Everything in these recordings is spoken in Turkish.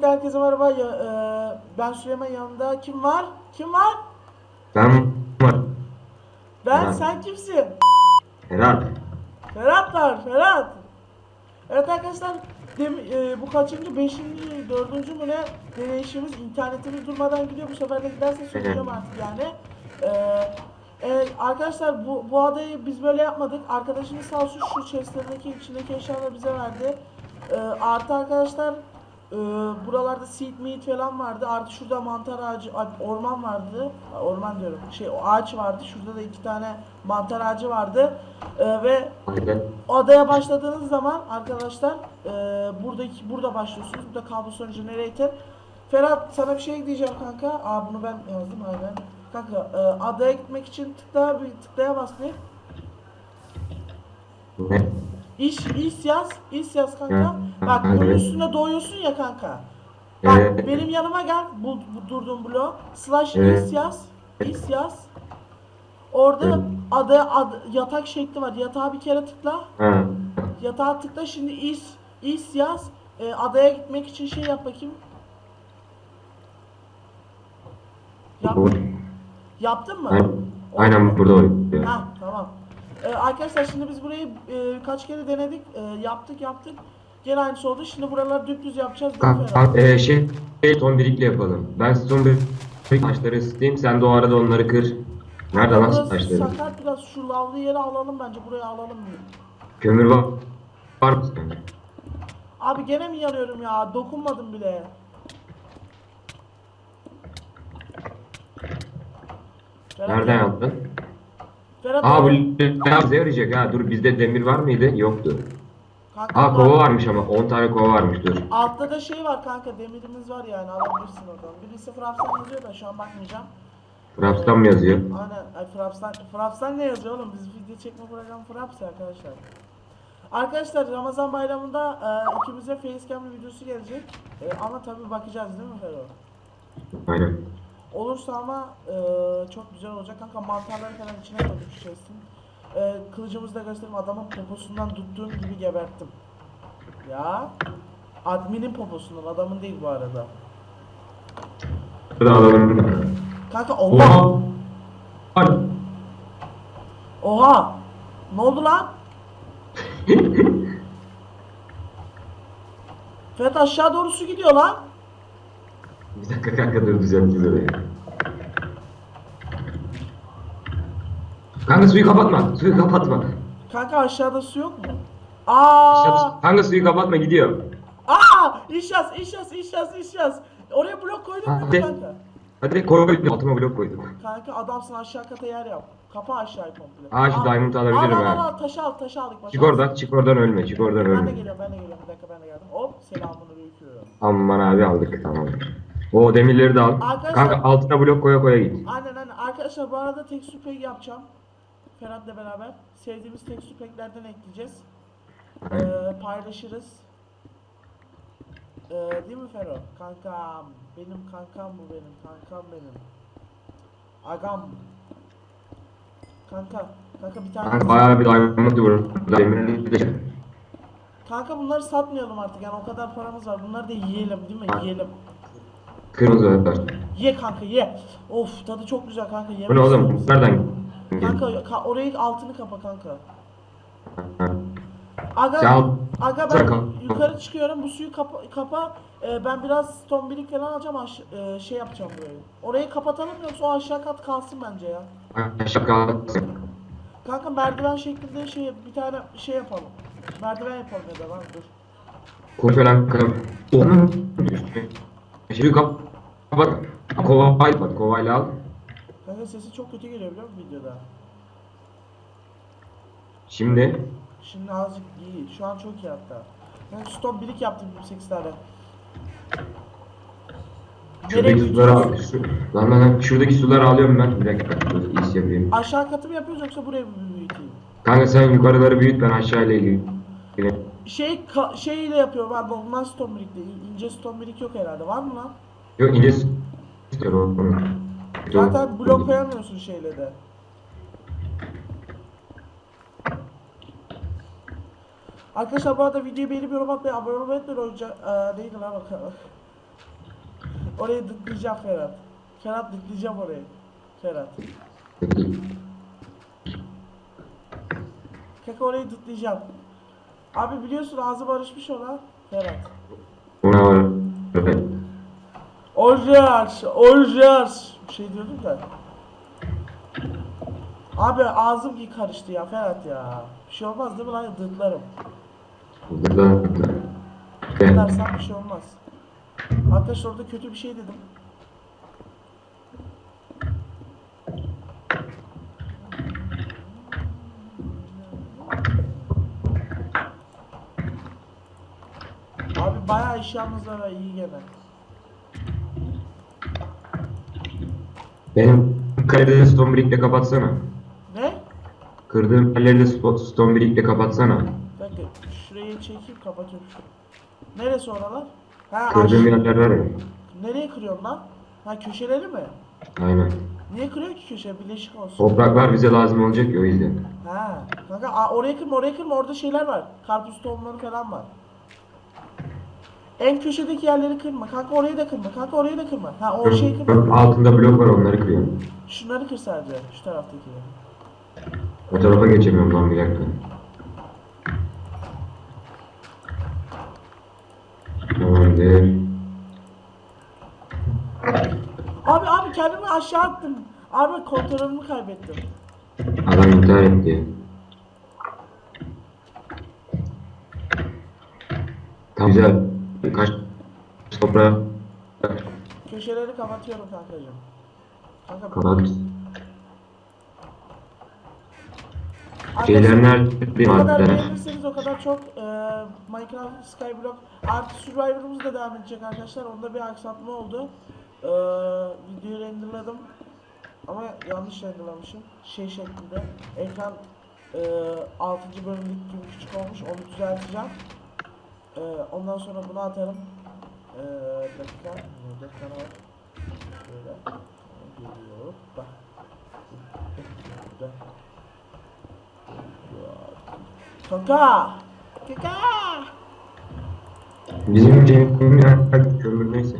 Gemik'te herkese merhaba. Ya, e, ben Süleyman yanımda. Kim var? Kim var? Ben var. Ben, Ben. sen kimsin? Herhalde. Ferhat var, Ferhat. Evet arkadaşlar, dem, e, bu kaçıncı? Beşinci, dördüncü mü ne? Deneyişimiz internetimiz durmadan gidiyor. Bu sefer de giderse söyleyeceğim artık yani. E, e, arkadaşlar bu, bu adayı biz böyle yapmadık. Arkadaşımız sağ olsun şu chestlerindeki içindeki eşyaları bize verdi. E, artı arkadaşlar e, buralarda seed meat falan vardı. Artı şurada mantar ağacı, orman vardı. Orman diyorum. Şey o ağaç vardı. Şurada da iki tane mantar ağacı vardı. E, ve Aynen. adaya başladığınız zaman arkadaşlar e, buradaki burada başlıyorsunuz. Burada kablosun generator. Ferhat sana bir şey diyeceğim kanka. Aa bunu ben yazdım aynen. Kanka e, adaya gitmek için tıkla bir tıklaya bas bir. Ne? İş, iş yaz, iş yaz kanka. Bak bunun evet. üstünde doğuyorsun ya kanka. Bak benim yanıma gel. Bu, bu durduğum bloğu. Slash is yaz. Is yaz. Orada Evet. ada, ad- yatak şekli var. Yatağa bir kere tıkla. Yatağa tıkla şimdi is is yaz. Ee, adaya gitmek için şey yap bakayım. Yap, yaptın mı? Aynen. Aynen burada oluyor. Ha tamam. Ee, arkadaşlar şimdi biz burayı e, kaç kere denedik. E, yaptık yaptık. Gene aynısı oldu. Şimdi buraları dümdüz yapacağız. değil mi Ferhat? e, şey, şey son birikle yapalım. Ben son bir taşları ısıtayım. Sen de o arada onları kır. Nerede lan Burası taşları? sakat biraz şu lavlı yeri alalım bence. Buraya alalım. Kömür var. Var mı? sende? Abi gene mi yanıyorum ya? Dokunmadım bile. Ferhat, Nereden yaptın? Ferhat Aa bu abi, ne bize yarayacak ha. Dur bizde demir var mıydı? Yoktu. kanka, Aa kova varmış ama 10 tane kova varmış dur. Altta da şey var kanka demirimiz var yani alabilirsin oradan. Birisi Fraps'tan yazıyor da şu an bakmayacağım. Fraps'tan mı yazıyor? Aynen ay Fraps'tan, Fraps'tan ne yazıyor oğlum? Biz video çekme programı Fraps ya arkadaşlar. Arkadaşlar Ramazan bayramında e, ikimize facecam videosu gelecek. E, ama tabii bakacağız değil mi Fero? Aynen. Olursa ama e, çok güzel olacak kanka mantarları falan içine koyduk şu chest'in. E, kılıcımızı da göstereyim adamın poposundan tuttuğum gibi geberttim. Ya adminin poposundan adamın değil bu arada. Burada alalım. Kanka Allah! Oha. Ay. Oha! Ne oldu lan? Ferhat aşağı doğru su gidiyor lan. Bir dakika kanka dur düzelteceğiz orayı. Kanka suyu kapatma. Suyu kapatma. Kanka aşağıda su yok mu? Aa! Kanka suyu kapatma gidiyor. Aa! İş yaz, iş yaz, iş yaz, iş yaz. Oraya blok koydun mu Hadi. kanka? Hadi koy. Altıma blok koyduk. Kanka adamsın aşağı kata yer yap. Kapa aşağıyı komple. Aa, şu diamond alabilirim al, al, ha. al, taşı al, taşı al ilk başta. Çık oradan, çık oradan ölme, çık oradan Ben de ölme. geliyorum, ben de geliyorum. Bir dakika ben de geldim. Hop, selamun aleyküm. Aman abi aldık tamam. O demirleri de al. Arkadaşlar- Kanka altına blok koya koya git. Aynen aynen. Arkadaşlar bu arada tekstür pack yapacağım. Ferhat'la beraber. Sevdiğimiz tekstür pack'lerden ekleyeceğiz. Ee, paylaşırız. Ee, değil mi Fero? Kankam. Benim kankam bu benim. Kankam benim. Agam. Kanka. Kanka bir tane. Kanka bayağı bir diamond vur. Demirleri de Kanka bunları satmayalım artık yani o kadar paramız var. Bunları da yiyelim değil mi? Yiyelim. Kırmızı var. Ye kanka ye. Of tadı çok güzel kanka. Yemek Bu ne oğlum? Nereden? Kanka ka- orayı altını kapa kanka. Aga, aga ben yukarı çıkıyorum bu suyu kapa, kapa. Ee, ben biraz tombilik falan alacağım aş- e, şey yapacağım burayı. Orayı kapatalım yoksa o aşağı kat kalsın bence ya. Şaka. Kanka merdiven şeklinde şey bir tane şey yapalım. Merdiven yapalım ya da lan dur. Koy falan kırım. Şimdi kap. Kapat. Kovayla bak kovayla al. Kanka sesi çok kötü geliyor biliyor musun videoda? Şimdi Şimdi azıcık iyi. Şu an çok iyi hatta. Ben stop birik yaptım 28 tane. Şuradaki suları al. Şu, lan lan lan şuradaki suları alıyorum ben. Bir dakika dur iş yapayım. Aşağı katı mı yapıyoruz yoksa buraya mı büyüteyim? Kanka sen yukarıları büyüt ben aşağıyla ilgili. Şey ka- şeyle yapıyorum abi normal stone birikte. İnce stone birik yok herhalde. Var mı lan? Yok ince istiyorum. Zaten blok koyamıyorsun şeyle de. Arkadaşlar bu arada videoyu beğenip yorum atmayı, abone olmayı unutmayın. Oyunca... Eee neydi lan bakalım. Orayı dıklayacağım Ferhat. Ferhat dıklayacağım orayı. Ferhat. Kaka orayı dıklayacağım. Abi biliyorsun ağzım arışmış ona. Ferhat. Evet. Orijinal, orijinal. Bir şey diyordum da. Abi ağzım ki karıştı ya Ferhat ya. Bir şey olmaz değil mi lan dıklarım. Burada. Dıklarsam bir şey olmaz. Arkadaşlar orada kötü bir şey dedim. Abi bayağı eşyamız var iyi gene. Benim kalede stone brick'le kapatsana. Ne? Kırdığım yerleri de sto- stone brick'le kapatsana. Dakika şurayı çekip kapatıyorum. Neresi oralar? Ha Kırdığım aş- yerler var ya. Nereye kırıyorsun lan? Ha köşeleri mi? Aynen. Niye kırıyor ki köşe? Birleşik olsun. Topraklar bize lazım olacak ya o yüzden. Ha. Kanka oraya kırma oraya kırma orada şeyler var. Karpuz tohumları falan var. En köşedeki yerleri kırma. Kanka orayı da kırma. Kanka orayı da kırma. Ha o şeyi kırma. Altında blok var onları kırıyorum. Şunları kır sadece. Şu taraftakileri. O tarafa geçemiyorum lan bir dakika. Tamamdır. Abi abi kendimi aşağı attım. Abi kontrolümü kaybettim. Adam intihar etti. Tamam güzel. Kaç toprağa Köşeleri kapatıyorum kankacığım. Kanka kapat. Şeyler nerede Ne kadar beğenirseniz o kadar çok e, Minecraft Skyblock artı Survivor'ımız da devam edecek arkadaşlar. Onda bir aksatma oldu. E, videoyu renderladım. Ama yanlış renderlamışım. Şey şeklinde. Ekran e, 6. bölümlük gibi küçük olmuş. Onu düzelteceğim. E, ondan sonra bunu atarım. E, bir dakika. Tane var. Şöyle. Geliyor. Bak. Kaka! Kaka! Bizim Cem'in ya kömür neyse.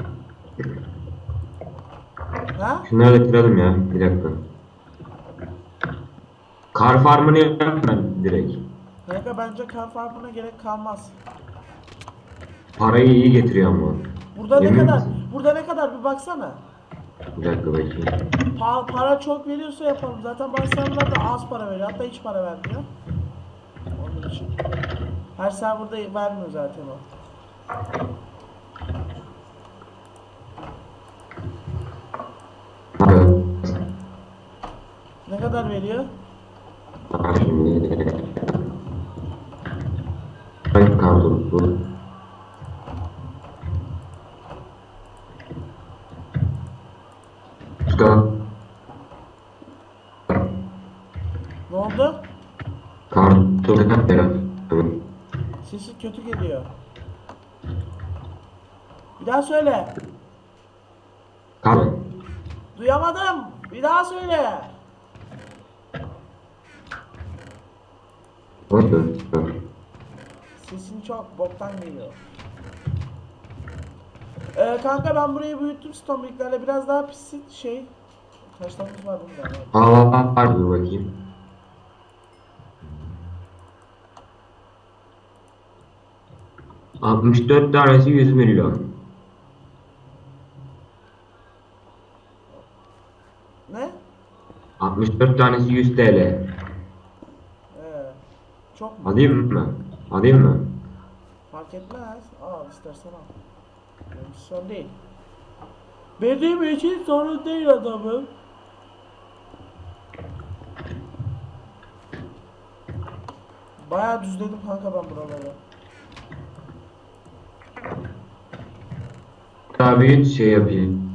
Ha? Şunları da kıralım ya bir dakika. Kar farmını yapayım ben direkt. Kanka bence kar farkına gerek kalmaz. Parayı iyi getiriyor ama. Burada ne Emin kadar? misin? Burada ne kadar bir baksana. Bir dakika bakayım. Pa- para çok veriyorsa yapalım. Zaten bazı serverlarda az para veriyor. Hatta hiç para vermiyor. Onun için. Her serverda vermiyor zaten o. Ne kadar veriyor? Şimdi. Ben kaldım bu. Kötü geliyor. Bir daha söyle. Kar. Duyamadım. Bir daha söyle. Sesin çok boktan geliyor. Ee, kanka ben burayı büyüttüm stomiklerle biraz daha pis şey. Taşlarımız var burada. Hava var bakayım. Altmış dört tanesi 100 milyon. Ne? 64 tanesi 100 TL. Ee, çok mu? Alayım mı? Alayım mı? Fark etmez. Al istersen al. Benim sorun değil. Benim için sorun değil adamım. Bayağı düzledim kanka ben buraları. Bir şey yapayım.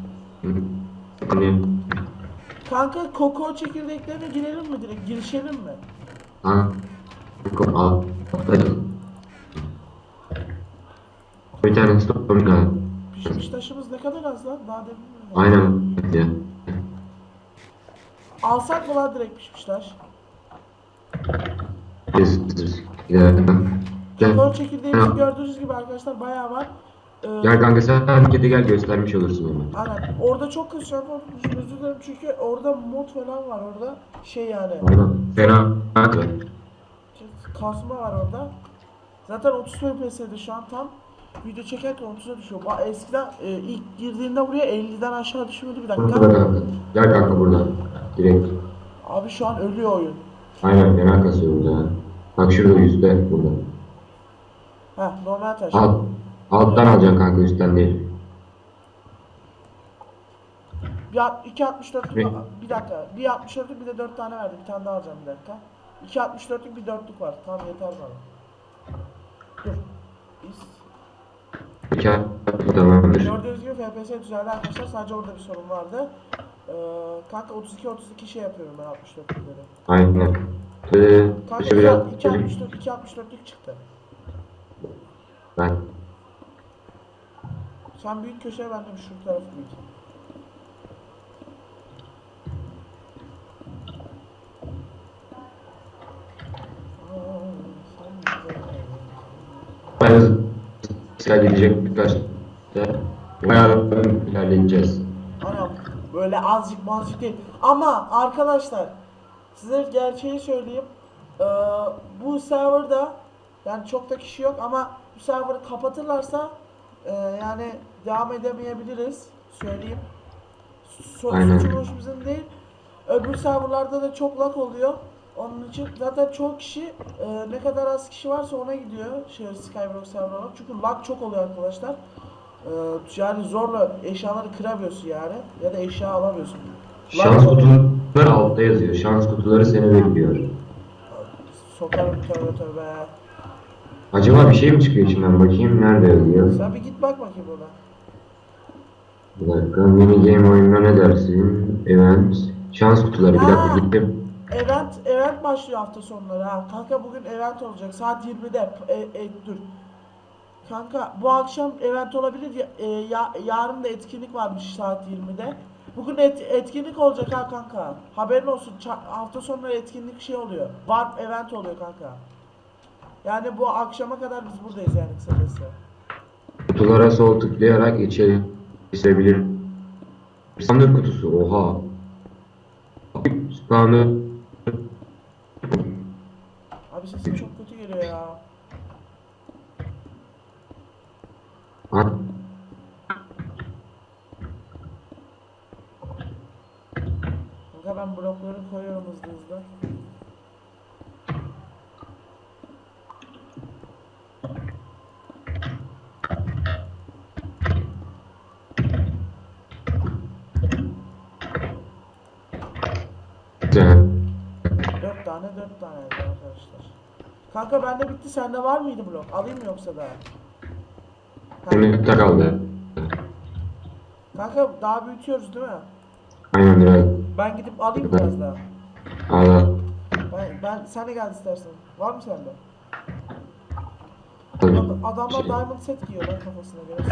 Hani Kanka koko çekirdeklerine girelim mi direkt? Girişelim mi? ha al. Bir tane stop kaldı. Pişmiş taşımız ne kadar az lan? Daha demin mi? Aynen. Ya. Alsak mı lan direkt pişmiş taş? Biz, biz, bir Kakao çekirdeğimizi gördüğünüz gibi arkadaşlar bayağı var. Ee, Gel kanka sen harekete gel göstermiş olursun hemen. Aynen. Orada çok kasıyor ama özür dilerim çünkü orada mod falan var orada. Şey yani. Aynen. Fena. Kasma var orada. Zaten 30 FPS'de şu an tam. Video çekerken 30'a düşüyor. Ba- Eskiden e, ilk girdiğinde buraya 50'den aşağı düşmüyordu bir Burada dakika. kanka. Gel kanka buradan. Direkt. Abi şu an ölüyor oyun. Aynen fena kasıyor burada. Bak şurada üstte burada. Heh normal taş. Alt, alttan alacaksın kanka üstten değil. Bir at- 2.64'lük Ne? bir dakika. Bir 64'lük bir de 4 tane verdi. Bir tane daha alacağım bir dakika. 2.64'lük bir dörtlük var. Tamam yeter bana. Dur. Biz. Gördüğünüz gibi FPS düzeldi arkadaşlar. Sadece orada bir sorun vardı. Ee, kanka 32-32 şey yapıyorum ben 64'lükleri. Aynen. Ee, Kanka işte biraz 2.64 2.64'lük çıktı. Ben. Sen büyük köşeye ben de bir şu tarafı büyük. Ben silah gidecek birkaç de bayağı ilerleyeceğiz. Anam böyle azıcık mazcık değil. Ama arkadaşlar size gerçeği söyleyeyim. Ee, bu serverda yani çok da kişi yok ama bu serverı kapatırlarsa e, yani devam edemeyebiliriz. Söyleyeyim. So Aynen. suçumuz bizim değil. Öbür serverlarda da çok lag oluyor. Onun için zaten çok kişi e, ne kadar az kişi varsa ona gidiyor. Şey Skyblock serverına. Çünkü lag çok oluyor arkadaşlar. Ee, yani zorla eşyaları kıramıyorsun yani ya da eşya alamıyorsun. Şans kutuları altta yazıyor. Şans kutuları seni bekliyor. Sokarım tövbe tövbe. Acaba bir şey mi çıkıyor içinden bakayım nerede yazıyor? Sen bir git bak bakayım ona. Bir dakika mini game oyununa ne dersin? Event. Şans kutuları bir dakika Ha. gittim. Event, event başlıyor hafta sonları ha. Kanka bugün event olacak saat 20'de. E, e, dur. Kanka bu akşam event olabilir. Ya, e, ya- yarın da etkinlik varmış saat 20'de. Bugün et- etkinlik olacak ha kanka. Haberin olsun. Ça- hafta sonları etkinlik şey oluyor. Var event oluyor kanka. Yani bu akşama kadar biz buradayız yani kısacası. Kutulara sol tıklayarak içeri girebilir. Sandık kutusu oha. Sandık Abi sesin çok kötü geliyor ya. Ha, Kanka ben blokları koyuyorum hızlı hızlı. Tane dört tane arkadaşlar. Kanka bende bitti sende var mıydı blok? Alayım mı yoksa daha? Şimdi kaldı. kanka daha büyütüyoruz değil mi? Aynen biraz. Ben gidip alayım biraz daha. Allah. Ben, ben sen de gel istersen. Var mı sende? Tabii. Ad- Adamlar Şey. diamond set giyiyor lan kafasına göre.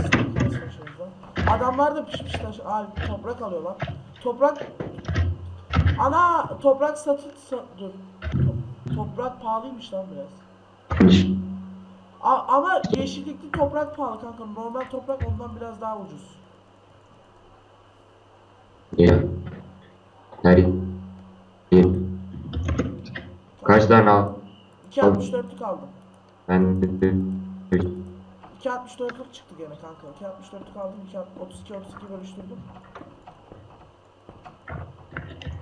Lan. Adamlar da pişmişler. Ay toprak alıyorlar. Toprak Ana toprak satı sa- dur. To- toprak pahalıymış lan biraz. A- ama yeşillikli toprak pahalı kanka. Normal toprak ondan biraz daha ucuz. Ya. Her Kaç tane al? 2.64'lük aldım. Ben 2.64'lük çıktı gene kanka. 2.64'lük aldım. 32 32 bölüştürdüm.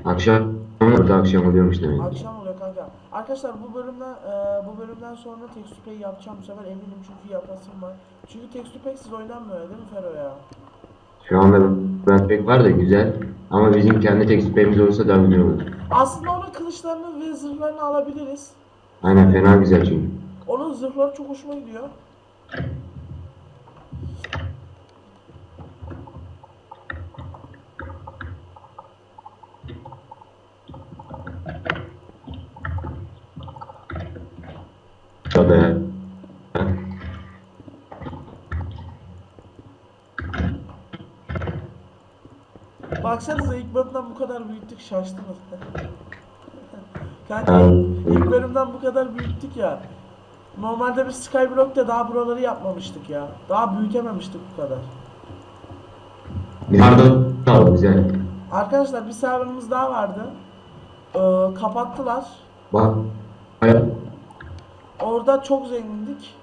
Akşam burada akşam oluyormuş demek. Akşam oluyor kanka. Arkadaşlar bu bölümden e, bu bölümden sonra tekstür pack yapacağım bu sefer eminim çünkü yapasım var. Çünkü tekstür packs'siz oynanmıyor değil mi Fero ya? Şu anda ben pek var da güzel. Ama bizim kendi tekstürlerimiz olursa daha güzel olur. Aslında onun kılıçlarını ve zırhlarını alabiliriz. Aynen fena güzel çünkü. Onun zırhları çok hoşuma gidiyor. Tabii. Baksanıza ilk bölümden bu kadar büyüttük şaştınız. kanka ilk bölümden bu kadar büyüttük ya. Normalde biz Skyblock'ta daha buraları yapmamıştık ya. Daha büyütememiştik bu kadar. Nerede kaldı bize? Arkadaşlar bir serverımız daha vardı. Ee, kapattılar. Bak. Hayır. Orada çok zengindik.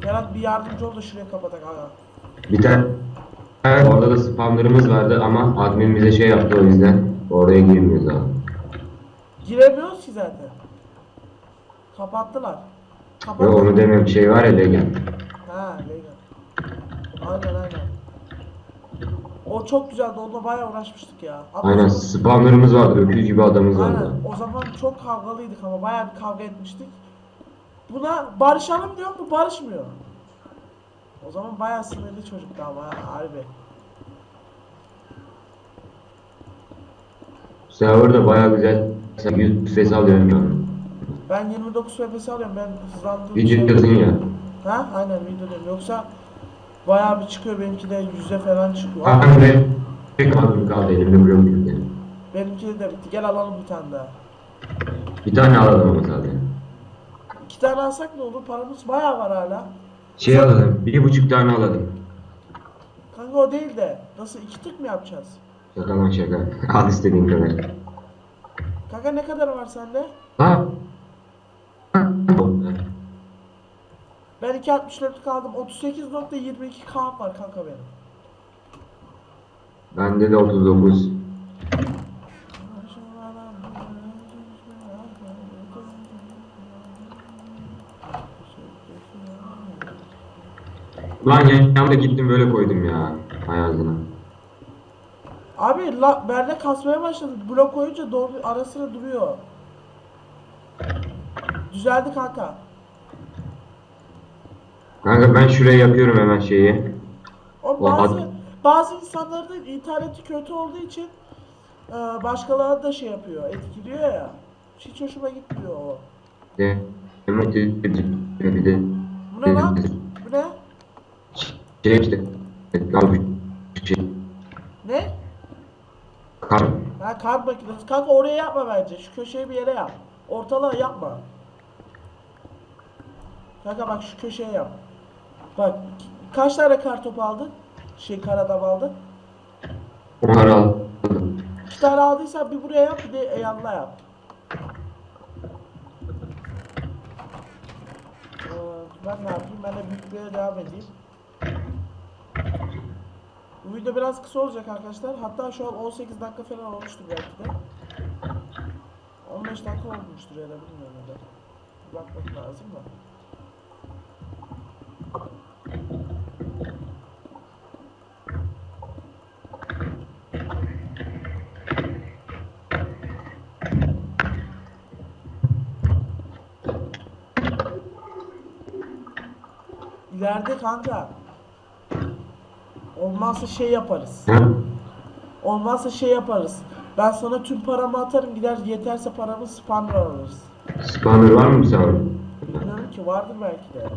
Ferhat bir yardımcı ol da şuraya kapatak aga. Bir tane orada da spamlarımız vardı ama admin bize şey yaptı o yüzden oraya girmiyoruz abi. Giremiyoruz ki zaten. Kapattılar. Kapattılar. onu demiyorum şey var ya Legend. Ha, Legan. Aynen aynen. O çok güzeldi. Onunla bayağı uğraşmıştık ya. Ama Aynen spamlarımız vardı öküz gibi adamız vardı. Aynen. O zaman çok kavgalıydık ama bayağı bir kavga etmiştik. Buna barışalım diyor bu barışmıyor. O zaman bayağı sinirli çocuktu ama harbi. Serverda bayağı güzel 800 ses alıyorum şu an. Ben 29 FPS alıyorum ben hızlandığım için- Videodasın ya. Ha aynen videodayım. Yoksa bayağı bir çıkıyor benimki de yüze falan çıkıyor. Ben de kaldım kaldı elimde yok yani. Benimki de bitti. Gel alalım bir tane daha. Bir tane alalım ama zaten. İki tane alsak ne olur? Paramız bayağı var hala. Şey alalım, bir buçuk tane alalım. Kanka o değil de. Nasıl iki tık mı yapacağız? Şaka lan şaka. Al istediğin kadar. Kanka ne kadar var sende? Ha? Ben 2.64 kaldım. 38.22k var kanka benim. Bende de 39. Lan yanımda gittim böyle koydum ya. Hayatına. Abi la, bende kasmaya başladı. Blok koyunca doğru ara sıra duruyor. Düzeldi kanka. Kanka ben şuraya yapıyorum hemen şeyi. O Ulan bazı bazı insanların interneti kötü olduğu için e, başkaları da şey yapıyor, etkiliyor ya. Hiç hoşuma gitmiyor o. De. Demek ki bir de Bu ne lan? Şey işte. Al bir şey. Ne? Kar. Ha kart makinesi. Kanka oraya yapma bence. Şu köşeye bir yere yap. Ortalığa yapma. Kanka bak şu köşeye yap. Bak kaç tane kar topu aldın? Şey kar adam aldın. Onları al. İki tane aldıysan bir buraya yap bir de yanına yap. Ee, ben ne yapayım? Ben de büyüklüğe devam edeyim. Bu video biraz kısa olacak arkadaşlar. Hatta şu an 18 dakika falan olmuştur belki de. 15 dakika olmuştur ya da bilmiyorum ya da. Bakmak lazım da. İleride kanka. Olmazsa şey yaparız. Olmazsa şey yaparız. Ben sana tüm paramı atarım gider yeterse paramı spammer alırız. Spawner var mı sen? Bilmiyorum ki vardır belki de.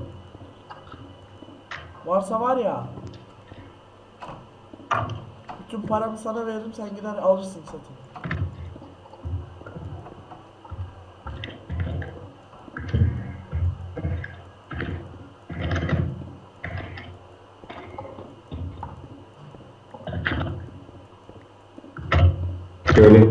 Varsa var ya. Bütün paramı sana veririm sen gider alırsın satın. Şöyle.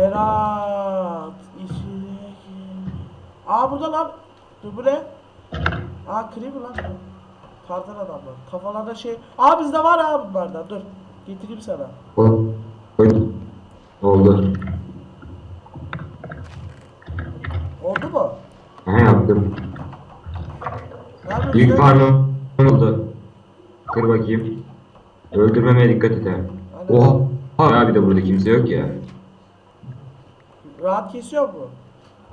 Ferhat işine. Aa burada lan. Dur bu ne? Aa creeper lan. Kardan adamlar. Kafalarda şey. Aa bizde var ha bunlardan. Dur. Getireyim sana. O. Koy. Oldu. Oldu mu? Yapıyorsun? Büyük parmağım oldu. Kır bakayım. Öldürmemeye dikkat et ha. Oha. Ya bir de burada kimse yok ya. Rahat kesiyor mu?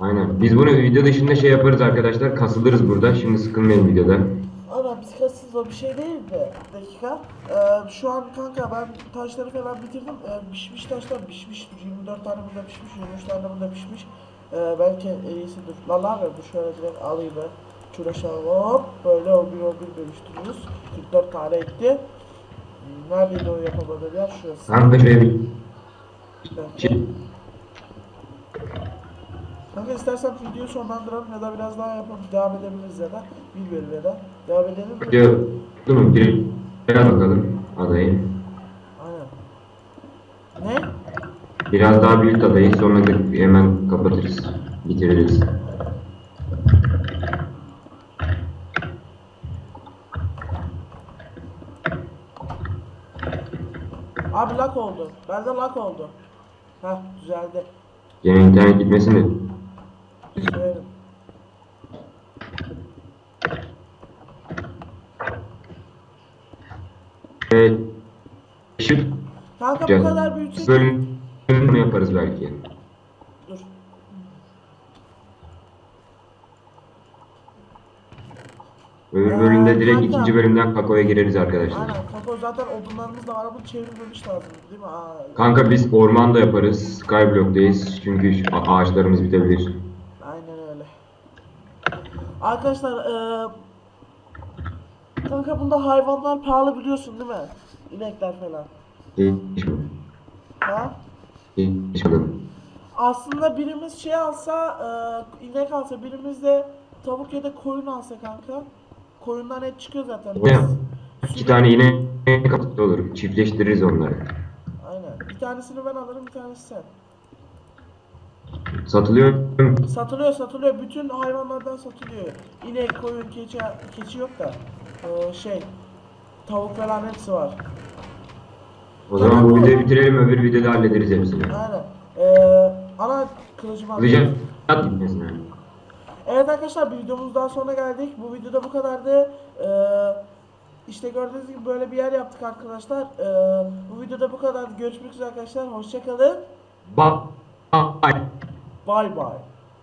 Aynen. Biz bunu video dışında şey yaparız arkadaşlar. Kasılırız burada. Şimdi sıkılmayın videoda. Ana bisikletsiz o bir şey değil de. Bir dakika. Ee, şu an kanka ben taşları falan bitirdim. Ee, pişmiş taşlar pişmiş. 24 tane burada pişmiş, 23 tane burada pişmiş. Ee, belki en iyisidir. Lan abi bu şöyle direkt alayım ben. Şurada şöyle hop böyle o bir o bir bölüştürürüz. 44 tane etti. Neredeydi o yapamadığım yer? Şurası. Bir Bir dakika. şey Kanka istersen videoyu sonlandıralım ya da biraz daha yapalım. Devam edebiliriz ya da bilmiyorum ya da. Devam edelim mi? video durun bir biraz bakalım adayı. Aynen. Ne? Biraz daha büyük adayı sonra hemen kapatırız. Bitiririz. Abi lak oldu. Bende lak oldu. Heh düzeldi. Yine internet gitmesin de. Söylerim. Evet. Şu Kanka bu kadar büyütsek... bölüm yaparız belki. Dur. Öbür bölümde direkt kanka. ikinci bölümden Kako'ya gireriz arkadaşlar. Aynen kako zaten odunlarımız da var bunu çevirmemiş lazım değil mi? Aa, Kanka biz ormanda yaparız. Skyblock'tayız. Çünkü şu a- ağaçlarımız bitebilir. Aynen öyle. Arkadaşlar eee Kanka bunda hayvanlar pahalı biliyorsun değil mi? İnekler falan. Hiç mi? Ha? Aslında birimiz şey alsa, eee inek alsa, birimiz de tavuk ya da koyun alsa kanka. Koyundan et çıkıyor zaten. Ya, Biz İki sürü- tane yine kapıda olur. Çiftleştiririz onları. Aynen. Bir tanesini ben alırım, bir tanesi sen. Satılıyor. Satılıyor satılıyor. Bütün hayvanlardan satılıyor. İnek, koyun, keçi, keçi yok da. Ee, şey, tavuk falan hepsi var. O zaman bu videoyu bitirelim. Öbür videoda hallederiz hepsini. Aynen. Ee, ana kılıcımı Hızlıca alıyorum. at gitmesin yani. Evet arkadaşlar bir videomuz daha sonuna geldik. Bu videoda bu kadardı. Ee, işte gördüğünüz gibi böyle bir yer yaptık arkadaşlar. Ee, bu videoda bu kadar. Görüşmek üzere arkadaşlar. Hoşçakalın. Bye. Bay bay.